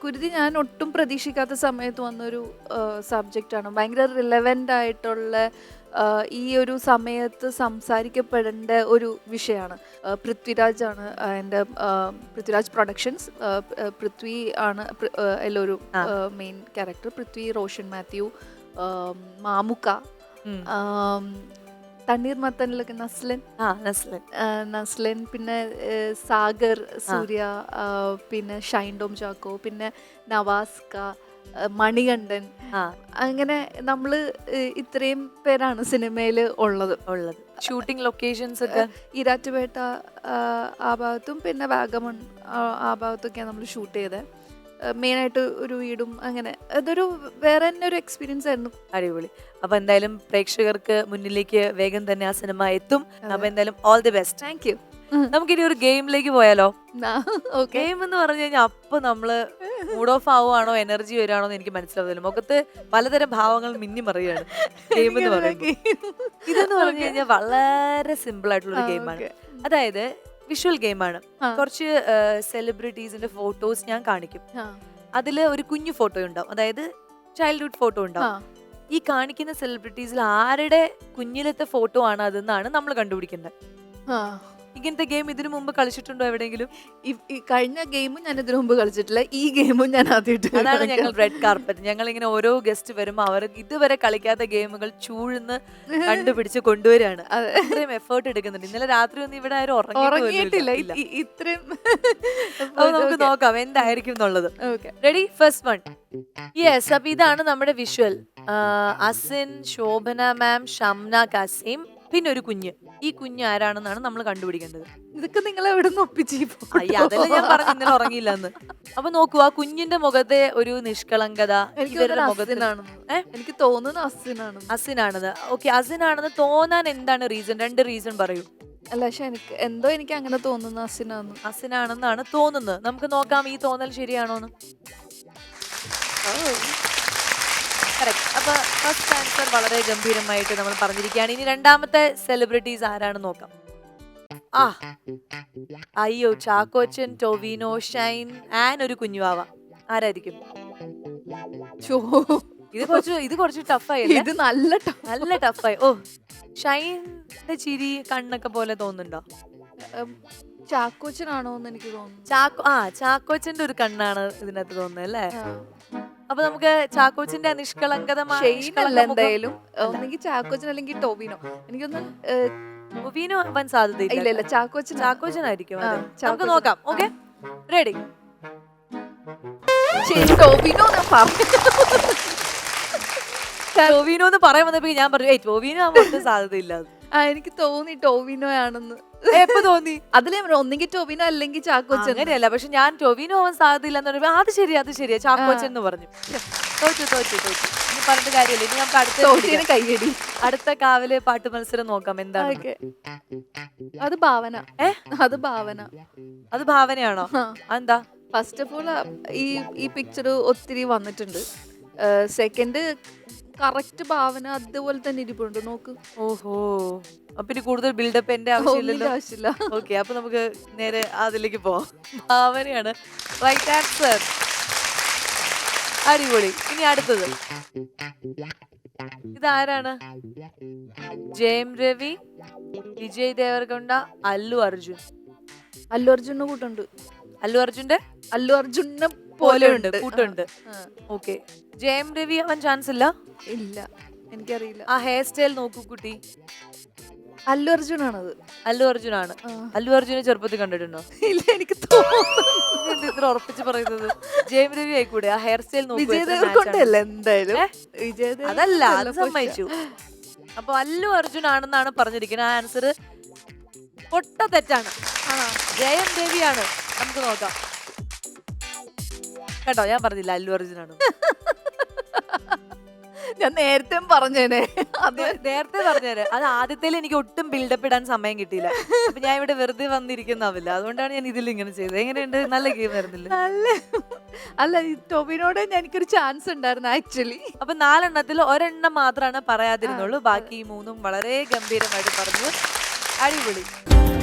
കുരുതി ഞാൻ ഒട്ടും പ്രതീക്ഷിക്കാത്ത സമയത്ത് വന്നൊരു സബ്ജക്റ്റ് ആണ്. ഭയങ്കര റിലവന്റ് ആയിട്ടുള്ള ഈ ഒരു സമയത്ത് സംസാരിക്കപ്പെടേണ്ട ഒരു വിഷയമാണ്. പൃഥ്വിരാജ് ആണ് എന്റെ പൃഥ്വിരാജ് പ്രൊഡക്ഷൻസ് പൃഥ്വി ആണ് ആ. മെയിൻ ക്യാരക്ടർ പൃഥ്വി റോഷൻ മാത്യു മാമുക്ക ഉം. മത്തനിലൊക്കെ നസ്ലൻ. ആ നസ്ലൻ. ആ, നസ്ലൻ പിന്നെ ഏ, സാഗർ സൂര്യ ആ, പിന്നെ ഷൈൻ ഡോം ചാക്കോ പിന്നെ നവാസ്ക ആ, മണികണ്ഠൻ. ആ. അങ്ങനെ നമ്മൾ ഇത്രയും പേരാണ് സിനിമയിൽ ഉള്ളത്. ഉള്ളത്. ഷൂട്ടിംഗ് ലൊക്കേഷൻസ് ഒക്കെ? ഈരാറ്റുപേട്ട ആ, ആ ഭാഗത്തും പിന്നെ വാഗമൺ ആ, ആ ഭാഗത്തൊക്കെയാണ് നമ്മൾ ഷൂട്ട് ചെയ്തത് മെയിനായിട്ട് ഒരു വീടും അങ്ങനെ. അതൊരു വേറെ തന്നെ ഒരു എക്സ്പീരിയൻസ് ആയിരുന്നു. അടിപൊളി. അപ്പൊ എന്തായാലും പ്രേക്ഷകർക്ക് മുന്നിലേക്ക് വേഗം തന്നെ ആ സിനിമ എത്തും. അപ്പൊ എന്തായാലും all the best thank you നമുക്കിനി ഒരു ഗെയിമിലേക്ക് പോയാലോ? ഗെയിം എന്ന് പറഞ്ഞു കഴിഞ്ഞാൽ അപ്പൊ നമ്മൾ മൂഡ് ഓഫ് ആവുകയാണോ എനർജി വരികയാണോ എന്ന് എനിക്ക് മനസ്സിലാവുന്നില്ല. മുഖത്ത് പലതരം ഭാവങ്ങൾ മിന്നി മറിയാണ് ഗെയിം എന്ന് പറയുന്നത് ഇതെന്ന് പറഞ്ഞു കഴിഞ്ഞാൽ വളരെ സിമ്പിൾ ആയിട്ടുള്ള ഒരു ഗെയിമാണ്. അതായത് വിഷ്വൽ ഗെയിമാണ്. കുറച്ച് സെലിബ്രിറ്റീസിന്റെ ഫോട്ടോസ് ഞാൻ കാണിക്കും. അതിൽ ഒരു കുഞ്ഞു ഫോട്ടോ ഉണ്ടാവും. അതായത് ചൈൽഡ്ഹുഡ് ഫോട്ടോ ഉണ്ടാവും. ഈ കാണിക്കുന്ന സെലിബ്രിറ്റീസിൽ ആരുടെ കുഞ്ഞിലത്തെ ഫോട്ടോ ആണ് അതെന്നാണ് നമ്മൾ കണ്ടുപിടിക്കേണ്ടത്. ഇങ്ങനത്തെ ഗെയിം ഇതിനു മുമ്പ് കളിച്ചിട്ടുണ്ടോ എവിടെയെങ്കിലും? ഈ കഴിഞ്ഞ ഗെയിമും ഞാൻ ഇതിനു മുമ്പ് കളിച്ചിട്ടില്ല. ഈ ഗെയിമും ഞാൻ ആദ്യമായിട്ട് അതാണ് ഞങ്ങൾ റെഡ് കാർപ്പറ്റ് ഞങ്ങൾ ഇങ്ങനെ ഓരോ ഗസ്റ്റ് വരുമ്പോൾ അവർ ഇതുവരെ കളിക്കാത്ത ഗെയിമുകൾ ചൂഴ്ന്ന് കണ്ടുപിടിച്ച് കൊണ്ടുവരികയാണ്. ഇത്രയും അത്രയും എഫേർട്ട് എടുക്കുന്നുണ്ട്. ഇന്നലെ രാത്രി ഒന്നും ഇവിടെ ആരും ഉറങ്ങിയിട്ട് ഉറങ്ങിയിട്ടില്ല. ഇത്രയും അപ്പൊ നമുക്ക് നോക്കാം എന്തായിരിക്കും എന്നുള്ളത്. റെഡി ഫസ്റ്റ് വൺ യെസ് അപ്പൊ ഇതാണ് നമ്മുടെ വിഷ്വൽ അസിൻ ശോഭന മാം ഷംന കാസിം. പിന്നെ ഒരു കുഞ്ഞ്. ഈ കുഞ്ഞ് ആരാണെന്നാണ് നമ്മൾ കണ്ടുപിടിക്കേണ്ടത്. ഇതൊക്കെ നിങ്ങൾ എവിടെ നിന്ന് ഒപ്പിച്ച് ഈ photo? അയ്യ അതല്ല ഞാൻ പറഞ്ഞു ഇന്നലെ ഉറങ്ങിയില്ല എന്ന് അപ്പൊ നോക്കൂ ആ കുഞ്ഞിന്റെ മുഖത്തെ ഒരു നിഷ്കളങ്കത എനിക്ക് ഇവരുടെ തോന്നുന്നു മുഖത്ത് അസിനാണെന്ന്. ഏ? എനിക്ക് തോന്നുന്നു അസിനാണെന്ന് അസിനാണത്. ഓക്കെ അസിനാണെന്ന് തോന്നാൻ എന്താണ് റീസൺ രണ്ട് റീസൺ പറയൂ. അല്ല പക്ഷെ എനിക്ക് എന്തോ എനിക്ക് അങ്ങനെ തോന്നുന്നു അസിനാന്ന് അസിനാണെന്നാണ് തോന്നുന്നത്. നമുക്ക് നോക്കാം ഈ തോന്നൽ ശരിയാണോന്ന്. കറക്റ്റ് അപ്പൊ ഫസ്റ്റ് ആൻസർ വളരെ ഗംഭീരമായിട്ട് നമ്മൾ പറഞ്ഞിരിക്കുകയാണ്. ഇനി രണ്ടാമത്തെ സെലിബ്രിറ്റീസ് ആരാണെന്ന് നോക്കാം. ആ അയ്യോ ചാക്കോച്ചൻ ടോവിനോ ഷൈൻ ആൻ ഒരു കുഞ്ഞുവാവ. ആരായിരിക്കും? ഇത് കുറച്ച് ഇത് കുറച്ച് ടഫായി ഇത് നല്ല നല്ല ടഫായി ഓ ഷൈന്റെ ചിരി കണ്ണൊക്കെ പോലെ തോന്നുന്നുണ്ടോ? ചാക്കോച്ചൻ ചാക്കോച്ചനാണോ എന്ന് എനിക്ക് തോന്നുന്നു. ചാക്കോ ആ ചാക്കോച്ചന്റെ ഒരു കണ്ണാണ് ഇതിനകത്ത് തോന്നുന്നത് അല്ലേ. അപ്പൊ നമുക്ക് ചാക്കോച്ചിന്റെ നിഷ്കളങ്കതമായ എന്തായാലും ഒന്നെങ്കിൽ ചാക്കോച്ചൻ അല്ലെങ്കിൽ ടോബിനോ എനിക്കൊന്ന് ടോബിനോ ആവാൻ സാധ്യതയില്ല. ഇല്ല ഇല്ല ചാക്കോച്ചൻ ചാക്കോച്ചനായിരിക്കും നമുക്ക് നോക്കാം ഓക്കെ? റെഡി ടോബിനോ ഞാൻ പറഞ്ഞു ടൊവിനോ എന്ന് പറയാൻ വന്നപ്പോ ഞാൻ പറഞ്ഞു ഏയ് ടോബിനോ ആവാൻ സാധ്യതയില്ല. അത്." ആ എനിക്ക് തോന്നി ടോവിനോ ആണെന്ന്. എപ്പോ തോന്നി? അതിലെ ഒന്നെങ്കിൽ ടോവിനോ അല്ലെങ്കിൽ ചാക്കോച്ചൻ അങ്ങനെയല്ല പക്ഷെ ഞാൻ ടൊവിനോ ആവാൻ സാധ്യതയില്ല എന്ന് പറയുമ്പോ അത് ശരിയാ അത് ശരിയാ ചാക്കോച്ചൻ എന്ന് പറഞ്ഞു. തോറ്റു തോറ്റു തോറ്റു. ഇനി പറഞ്ഞിട്ട് കാര്യമില്ല. ഇനി നമുക്ക് അടുത്ത തോറ്റിന് കയ്യടി അടുത്ത കാവിലെ പാട്ട് മത്സരം നോക്കാം എന്താണ്? ഓക്കെ. അത് ഭാവന. ഏ? അത് ഭാവന. അത് ഭാവനയാണോ? എന്താ ഫസ്റ്റ് ഓഫ് ഓൾ ഈ ഈ പിക്ചർ ഒത്തിരി വന്നിട്ടുണ്ട്. സെക്കൻഡ് കറക്റ്റ് ഭാവന അതുപോലെ തന്നെ ഇരിപ്പുണ്ട്. നോക്ക്. ഓഹോ. അപ്പൊ ഇനി കൂടുതൽ ബിൽഡപ്പ് എന്റെ ആവശ്യമില്ലല്ലോ? ആവശ്യമില്ല. ഓക്കെ അപ്പൊ നമുക്ക് നേരെ അതിലേക്ക് പോവാം. ഭാവനയാണ്. റൈറ്റ് ആൻസർ അടിപൊളി. ഇനി അടുത്തത്. ഇതാരാണ്? ജയം രവി വിജയ് ദേവർകൊണ്ട അല്ലു അർജുൻ. അല്ലു അർജുനെ കൂട്ടുണ്ട്. അല്ലു അർജുന്റെ? അല്ലു അർജുനെ പോലെ ഉണ്ട്. കൂട്ടുണ്ട്. ഓക്കെ ജയം രവി അവൻ ചാൻസ് ഇല്ല? ഇല്ല. എനിക്കറിയില്ല. ആ ഹെയർ സ്റ്റൈൽ നോക്കൂ കുട്ടി. അല്ലു അർജുനാണത്. അല്ലു അർജുൻ ആണ്. അല്ലു അർജുനെ ചെറുപ്പത്തിൽ കണ്ടിട്ടുണ്ടോ? ഇല്ല എനിക്ക് തോന്നുന്നു ഇത്ര ഉറപ്പിച്ച് പറയുന്നത്? ജയം രവി ആയിക്കൂടെ? ആ ഹെയർ സ്റ്റൈൽ എന്തായാലും. അതല്ല അത് സമ്മതിച്ചു. അപ്പൊ അല്ലു അർജുൻ ആണെന്നാണ് പറഞ്ഞിരിക്കുന്നത്. ആ ആൻസർ പൊട്ട തെറ്റാണ്. ജയം രവിയാണ്. നമുക്ക് നോക്കാം. കേട്ടോ ഞാൻ പറഞ്ഞില്ല അല്ലു അർജുനാണ് ഞാൻ നേരത്തെ പറഞ്ഞേനെ. അത് നേരത്തെ പറഞ്ഞേനെ. അത് ആദ്യത്തെ എനിക്ക് ഒട്ടും ബിൽഡപ്പ് ഇടാൻ സമയം കിട്ടിയില്ല. അപ്പൊ ഞാൻ ഇവിടെ വെറുതെ വന്നിരിക്കുന്നാവില്ല. അതുകൊണ്ടാണ് ഞാൻ ഇതിൽ ഇങ്ങനെ ചെയ്തത്. എങ്ങനെയുണ്ട്? നല്ല ഗെയിം ആയിരുന്നില്ല? നല്ല അല്ല ഈ ടോബിനോട് എനിക്കൊരു ചാൻസ് ഉണ്ടായിരുന്നു ആക്ച്വലി അപ്പൊ നാലെണ്ണത്തിൽ ഒരെണ്ണം മാത്രമാണ് പറയാതിരുന്നുള്ളൂ. ബാക്കി മൂന്നും വളരെ ഗംഭീരമായിട്ട് പറഞ്ഞു. അടിപൊളി.